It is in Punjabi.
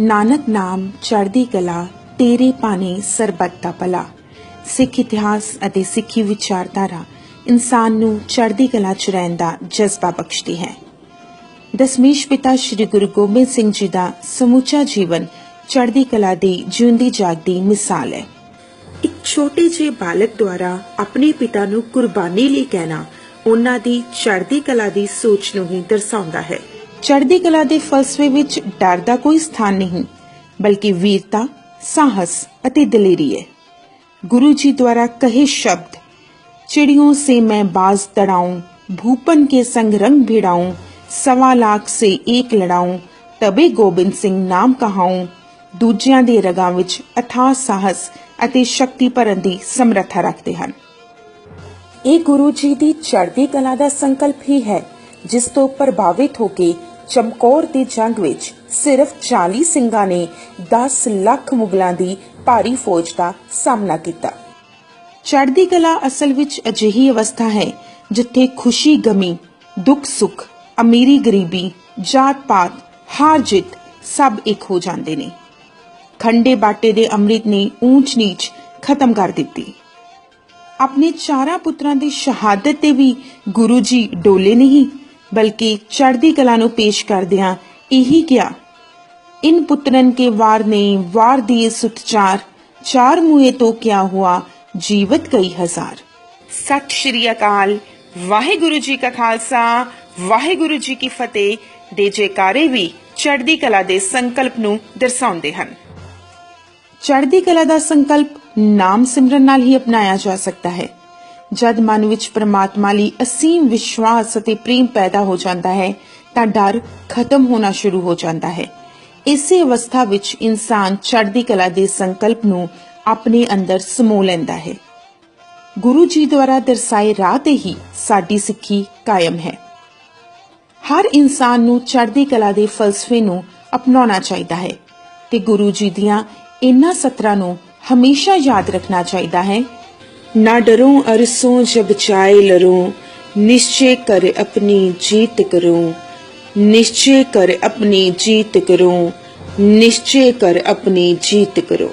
ਨਾਨਕ ਨਾਮ ਚੜ੍ਹਦੀ ਕਲਾ, ਤੇਰੇ ਪਾਣੇ ਸਰਬੱਤ ਦਾ ਭਲਾ। ਸਿੱਖ ਇਤਿਹਾਸ ਅਤੇ ਸਿੱਖੀ ਵਿਚਾਰਧਾਰਾ ਇਨਸਾਨ ਨੂੰ ਚੜ੍ਹਦੀ ਕਲਾ ਚ ਰਹਿਣ ਦਾ ਜਜ਼ਬਾ ਬਖਸ਼ਦੀ ਹੈ। ਦਸਮੇਸ਼ ਪਿਤਾ ਸ੍ਰੀ ਗੁਰੂ ਗੋਬਿੰਦ ਸਿੰਘ ਜੀ ਦਾ ਸਮੁੱਚਾ ਜੀਵਨ ਚੜ੍ਹਦੀ ਕਲਾ ਦੀ ਜਿਉਂਦੀ ਜਾਗਦੀ ਮਿਸਾਲ ਹੈ। ਇੱਕ ਛੋਟੇ ਜਿਹੇ ਬਾਲਕ ਦੁਆਰਾ ਆਪਣੇ ਪਿਤਾ ਨੂੰ ਕੁਰਬਾਨੀ ਲਈ ਕਹਿਣਾ ਉਹਨਾਂ ਦੀ ਚੜ੍ਹਦੀ ਕਲਾ ਦੀ ਸੋਚ ਨੂੰ ਹੀ ਦਰਸਾਉਂਦਾ ਹੈ। ਚੜ੍ਹਦੀ ਕਲਾ ਦੇ ਫਲਸਫੇ ਵਿੱਚ ਡਰ ਦਾ ਕੋਈ ਸਥਾਨ ਨਹੀਂ, ਬਲਕਿ ਵੀਰਤਾ, ਸਾਹਸ ਅਤੇ ਦਲੇਰੀ ਹੈ। ਗੁਰੂ ਜੀ ਦੁਆਰਾ ਕਹੇ ਸ਼ਬਦ चिड़ियों से मैं बाज तड़ाऊं भूपन के संग रंग भिड़ाऊं सवा लाख से एक लड़ाऊं तबे गोबिंद ਸਿੰਘ ਨਾਮ ਕਹਾਉਂ, ਦੂਜਿਆਂ ਦੇ ਰਗਾਂ ਵਿੱਚ ਅਥਾ ਸਾਹਸ ਅਤੇ ਸ਼ਕਤੀ ਭਰਨ ਦੀ ਸਮਰੱਥਾ ਰੱਖਦੇ ਹਨ। ਇਹ ਗੁਰੂ ਜੀ ਦੀ ਚੜ੍ਹਦੀ ਕਲਾ ਦਾ ਸੰਕਲਪ ਹੀ ਹੈ, ਜਿਸ ਤੋਂ ਪ੍ਰਭਾਵਿਤ ਹੋ ਕੇ ਚਮਕੌਰ ਦੀ ਜੰਗ ਵਿੱਚ ਸਿਰਫ 40 ਸਿੰਘਾਂ ਨੇ 10 ਲੱਖ ਮੁਗਲਾਂ ਦੀ ਭਾਰੀ ਫੌਜ ਦਾ ਸਾਹਮਣਾ ਕੀਤਾ। ਚੜ੍ਹਦੀ ਕਲਾ ਅਸਲ ਵਿੱਚ ਅਜਿਹੀ ਅਵਸਥਾ ਹੈ ਜਿੱਥੇ ਖੁਸ਼ੀ, ਗਮੀ, ਦੁੱਖ, ਸੁੱਖ, ਅਮੀਰੀ ਗਰੀਬੀ, ਜਾਤ ਪਾਤ, ਹਾਰ ਜਿੱਤ ਸਭ ਇੱਕ ਹੋ ਜਾਂਦੇ ਨੇ। ਖੰਡੇ ਬਾਟੇ ਦੇ ਅੰਮ੍ਰਿਤ ਨੇ ਊਂਚ ਨੀਚ ਖਤਮ ਕਰ ਦਿੱਤੀ। ਆਪਣੇ ਚਾਰਾਂ ਪੁੱਤਰਾਂ ਦੀ ਸ਼ਹਾਦਤ ਤੇ ਵੀ ਗੁਰੂ ਜੀ ਡੋਲੇ ਨਹੀਂ। ਬਲਕਿ ਚੜ੍ਹਦੀ ਕਲਾ ਨੂੰ ਪੇਸ਼ ਕਰਦਿਆਂ ਇਹੀ ਕਿਹਾ ਇਨ ਪੁੱਤਰਨ ਕੇ ਵਾਰ ਨੇ ਵਾਰ ਦੀ ਸੁਤਚਾਰ ਚਾਰ ਮੂਏ ਤੋਂ ਕਿਆ ਹੁਆ ਜੀਵਤ ਕਈ ਹਜ਼ਾਰ। ਸਤਿ ਸ਼੍ਰੀ ਅਕਾਲ। ਵਾਹਿਗੁਰੂ ਜੀ ਕਾ ਖਾਲਸਾ ਵਾਹਿਗੁਰੂ ਜੀ ਕੀ ਫਤਿਹ। ਦੇ ਜੇਕਾਰੇ ਵੀ ਚੜ੍ਹਦੀ ਕਲਾ ਦੇ ਸੰਕਲਪ ਨੂੰ ਦਰਸਾਉਂਦੇ ਹਨ। ਚੜ੍ਹਦੀ ਕਲਾ ਦਾ ਸੰਕਲਪ ਨਾਮ ਸਿਮਰਨ ਨਾਲ ਹੀ ਅਪਣਾਇਆ ਜਾ ਸਕਦਾ ਹੈ। ਜਦ ਮਨ ਵਿੱਚ ਪ੍ਰਮਾਤਮਾ ਲਈ ਅਸੀਮ ਵਿਸ਼ਵਾਸ ਅਤੇ ਪ੍ਰੇਮ ਪੈਦਾ ਹੋ ਜਾਂਦਾ ਹੈ, ਤਾਂ ਡਰ ਖਤਮ ਹੋਣਾ ਸ਼ੁਰੂ ਹੋ ਜਾਂਦਾ ਹੈ। ਇਸੇ ਅਵਸਥਾ ਵਿੱਚ ਇਨਸਾਨ ਚੜ੍ਹਦੀ ਕਲਾ ਦੇ ਸੰਕਲਪ ਨੂੰ ਆਪਣੇ ਅੰਦਰ ਸਮੋ ਲੈਂਦਾ ਹੈ। ਗੁਰੂ ਜੀ ਦੁਆਰਾ ਦਰਸਾਏ ਰਾਹ ਤੇ ਹੀ ਸਾਡੀ ਸਿੱਖੀ ਕਾਇਮ ਹੈ। ਹਰ ਇਨਸਾਨ ਨੂੰ ਚੜ੍ਹਦੀ ਕਲਾ ਦੇ ਫਲਸਫੇ ਨੂੰ ਅਪਣਾਉਣਾ ਚਾਹੀਦਾ ਹੈ ਤੇ ਗੁਰੂ ਜੀ ਦੀਆਂ ਇਹਨਾਂ ਸਤਰਾਂ ਨੂੰ ਹਮੇਸ਼ਾ ਯਾਦ ਰੱਖਣਾ ਚਾਹੀਦਾ ਹੈ ਨਾ ਡਰੋਂ ਅਰਸੋਂ ਜਬ ਚਾਏ ਲਰੋ, ਨਿਸ਼ਚੈ ਕਰ ਆਪਣੀ ਜੀਤ ਕਰੋ। ਨਿਸ਼ਚੈ ਕਰ ਆਪਣੀ ਜੀਤ ਕਰੋ, ਨਿਸ਼ਚੈ ਕਰ ਆਪਣੀ ਜੀਤ ਕਰੋ।